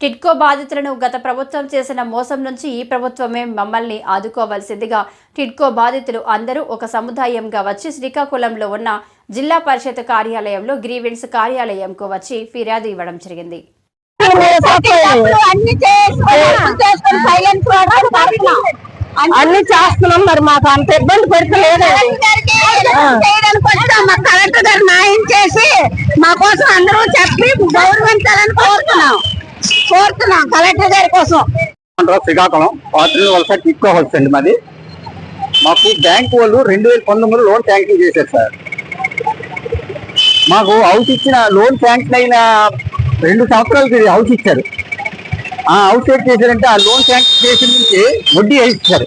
టిడ్కో బాధితులను గత ప్రభుత్వం చేసిన మోసం నుంచి ఈ ప్రభుత్వమే మమ్మల్ని ఆదుకోవాల్సిందిగా టిడ్కో బాధితులు అందరూ ఒక సముదాయంగా వచ్చి శ్రీకాకుళంలో ఉన్న జిల్లా పరిషత్ కార్యాలయంలో గ్రీవెన్స్ కార్యాలయంకు వచ్చి ఫిర్యాదు ఇవ్వడం జరిగింది. అన్ని చేస్తున్నాం మరి మాకు అంత ఇబ్బంది పెడతలేదండి కలెక్టర్ గారు న్యాయం చేసి మా కోసం అందరూ చెప్పి గౌరవించాలని కోరుతున్నాం. కోరుతున్నాం కలెక్టర్ గారి కోసం. శ్రీకాకుళం పాత్రలు వలస టిక్కో హౌస్ అండి మాది. మాకు బ్యాంకు వాళ్ళు రెండు వేల పంతొమ్మిదిలో లోన్ శాంక్షన్ చేశారు సార్. మాకు హౌస్ ఇచ్చిన లోన్ శాంక్షన్ అయిన రెండు సంవత్సరాలకి హౌస్ ఇచ్చారు. ఆ హౌస్ ఏం చేశారంటే ఆ లోన్ శాంక్షన్ చేసిన నుంచి వడ్డీ ఇచ్చారు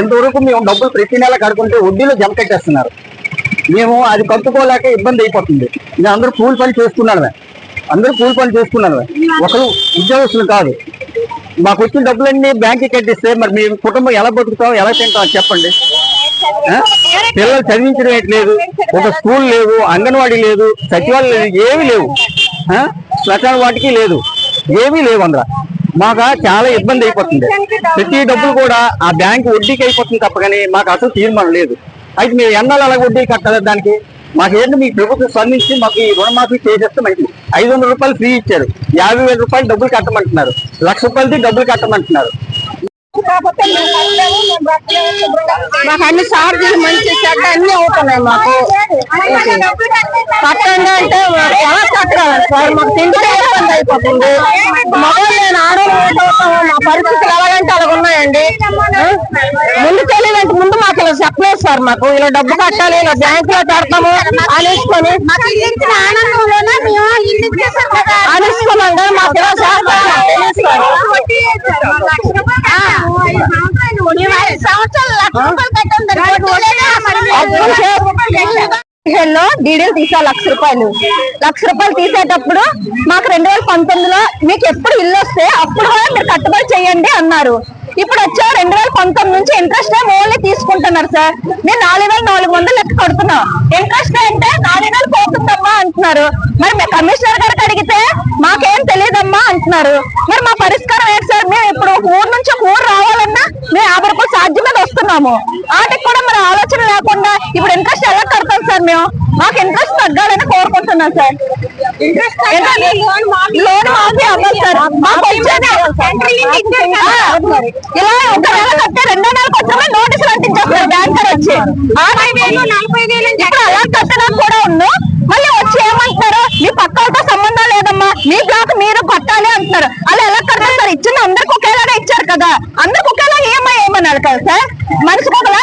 ఎంతవరకు మేము డబ్బులు ప్రతి నెల కడుకుంటే వడ్డీలో జమ కట్టేస్తున్నారు. మేము అది కట్టుకోలేక ఇబ్బంది అయిపోతుంది. నేను అందరూ కూలి పని చేసుకున్నాను అందరూ కూలి పని చేసుకున్నారు. ఒకరు ఉద్యోగస్తులు కాదు. మాకు వచ్చిన డబ్బులన్నీ బ్యాంక్కి కట్టిస్తే మరి మీ కుటుంబం ఎలా బతుకుతాం ఎలా తింటాం చెప్పండి. పిల్లలు చదివించడం లేదు ఒక స్కూల్ లేవు అంగన్వాడీ లేదు సచివాలయం లేదు ఏమీ లేవు. ఆ? వాటికి లేదు. ఏమీ లేవు అందులో. మాకు చాలా ఇబ్బంది అయిపోతుంది. ప్రతి డబ్బులు కూడా ఆ బ్యాంక్ వడ్డీకి అయిపోతుంది తప్ప కానీ మాకు అసలు తీర్మానం లేదు. అయితే మీరు ఎన్నాళ్ళు అలా వడ్డీ కట్టాలి దానికి? మాకు ఏంటి మీ ప్రభుత్వం స్పందించి మాకు ఈ రుణమాఫీ చేసేస్తే మంచిది. ఐదు వందల రూపాయలు ఫ్రీ ఇచ్చారు. యాభై వేల రూపాయలు డబ్బులు కట్టమంటున్నారు. లక్ష రూపాయలది డబ్బులు కట్టమంటున్నారు. మాకు అన్ని చార్జీలు మంచి చెడ్డ అన్ని అవుతున్నాయి మాకు. కట్టండి అంటే మాకు ఎలా కట్టగలం సార్? మాకు తిండికే ఇబ్బంది అయిపోతుంది. మగవాళ్ళు నేను ఆడవాళ్ళు మా పరిస్థితులు ఎలాగంటే ఆ? ముందు తెలియదంటే ముందు మాకు ఇలా చెప్పలేదు సార్ మాకు. ఇలా డబ్బు కట్టాలి ఇలా బ్యాంక్లో పెడతాము అనేసుకొని. కానీ మాకు ఇలా తెలియదు సార్. సంవత్సరాలు పదిహేనులో డీడీలు తీసా లక్ష రూపాయలు. లక్ష రూపాయలు తీసేటప్పుడు మాకు రెండు వేల పంతొమ్మిదిలో మీకు ఎప్పుడు ఇల్లు వస్తే అప్పుడు కూడా మీరు కట్టుబడి చేయండి అన్నారు. ఇప్పుడు వచ్చా రెండు వేల పంతొమ్మిది నుంచి ఇంట్రెస్ట్ ఓన్లీ తీసుకుంటున్నారు సార్ మేము నాలుగు వేల నాలుగు వందలు లెక్క కడుతున్నాం. ఇంట్రెస్ట్ అంటే నాలుగు వేలు పోతుందమ్మా అంటున్నారు. మరి మీ కమిషనర్ గారికి అడిగితే మాకేం తెలియదమ్మా అంటున్నారు. మరి మా పరిష్కారం ఏంటి సార్ మేము ఇప్పుడు ఒక ఊరు నుంచి ఒక ఊరు రావాలన్నా మేము యాభై రూపాయలు ఛార్జ్ మీద వస్తున్నాము. వాటికి కూడా మరి ఆలోచన లేకుండా ఇప్పుడు ఇంట్రెస్ట్ ఎలా కడతాం సార్ మేము? మాకు ఇంట్రెస్ట్ తగ్గాలని కోరుకుంటున్నాం సార్. లోన్ మాఫీ అవ్వాలి సార్. మాకు వచ్చేది ఆ, ఇలా ఒక నెల కట్టే రెండో నెలకు వచ్చామే నోటీసులు అంటించేస్తారు బ్యాంకర్ వచ్చి. నలభై వేలు నలభై వేలు అని ఇప్పుడు అలా కూడా మళ్ళీ వచ్చి మీ పక్కలతో సంబంధం లేదమ్మా. మీ బ్లాక్ మీరు కట్టాలి అంటున్నారు. అలా ఎలా కడతారు సార్? ఇచ్చిన అందరికి ఒకేలాగా ఇచ్చారు కదా. అందరికి ఒకేలా ఈఎంఐ ఏమన్నారు కదా సార్? మనిషికి ఒకలా